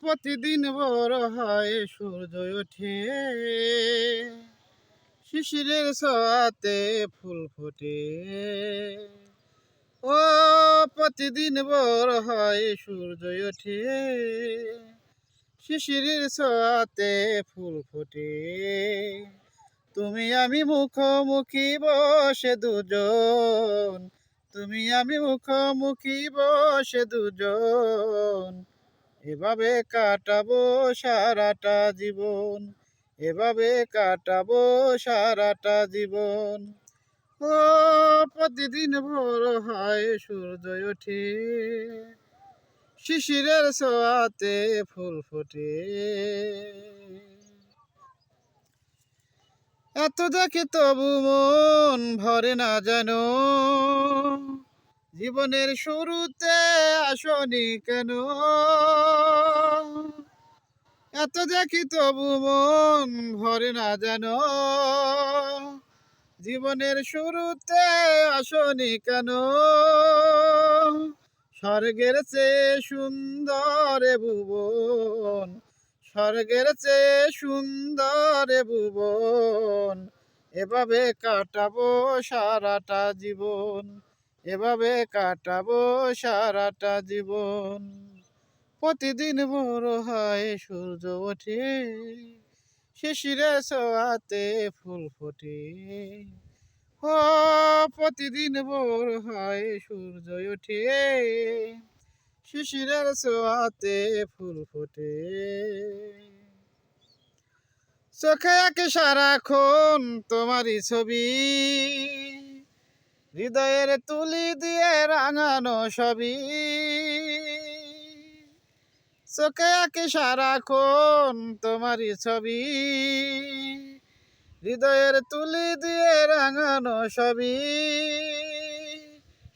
প্রতিদিন বড় হয় সূর্য ওঠে। শিশিরের ছোঁয়াতে ফুল ফোটে। ও, প্রতিদিন বড় হয় সূর্য ওঠে। শিশিরের ছোঁয়াতে ফুল ফোটে। তুমি আমি মুখোমুখি বসে দুজন। তুমি আমি মুখোমুখি বসে দুজন। এভাবে কাটাবো সারাটা জীবন, এভাবে কাটাবো সারাটা জীবন। ও, প্রতিদিন ভোর হয় সূর্য ওঠে, শিশিরের সোয়াতে ফুল ফোটে। এত দেখে তবু মন ভরে না জানো জীবনের শুরুতে আসনি কেন? এত দেখি তবু মন ভরে না যেন। জীবনের শুরুতে আসনি কেন? স্বর্গের চেয়ে সুন্দর ভুবন, স্বর্গের চেয়ে সুন্দর ভুবন। এভাবে কাটাবো সারাটা জীবন। এভাবে কাটাবো সারাটা জীবন। প্রতিদিন বড় হয় সূর্য ওঠে, শিশিরে সোয়াতে ফুল ফোটে। ও, প্রতিদিন বড় হয় সূর্য ওঠে শিশিরের সোয়াতে ফুল ফোটে। চোখে আঁকে সারাক্ষণ তোমারই ছবি। হৃদয়ের তুলি দিয়ে রাঙানো সবই। চোখে আঁকে সারাক্ষণ তোমারই ছবি। হৃদয়ের তুলি দিয়ে রাঙানো সবই।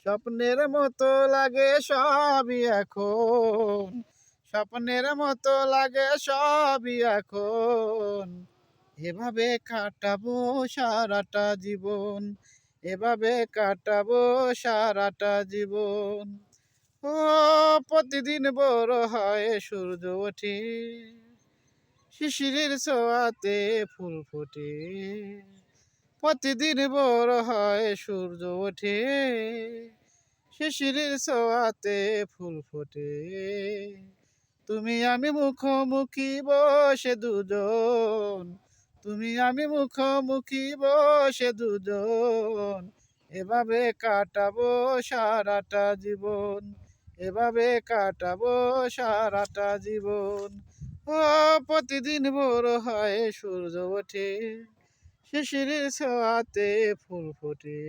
স্বপ্নের মতো লাগে সবই এখন। স্বপ্নের মতো লাগে সবই এখন। এভাবে কাটাবো সারাটা জীবন। এভাবে কাটাবো সারাটা জীবন। ও, প্রতিদিন বড় হয় সূর্য ওঠে, শিশিরের ছোঁয়াতে ফুল ফোটে। প্রতিদিন বড় হয় সূর্য ওঠে, শিশিরের ছোঁয়াতে ফুল ফোটে। তুমি আমি মুখোমুখি বসে দুজন তুমি আমি মুখোমুখি বসে দুজন। এভাবে কাটাবো সারাটা জীবন। এভাবে কাটাবো সারাটা জীবন। ও, প্রতিদিন বড় হয় সূর্য ওঠে, শিশিরের ছোঁয়াতে ফুল ফোটে।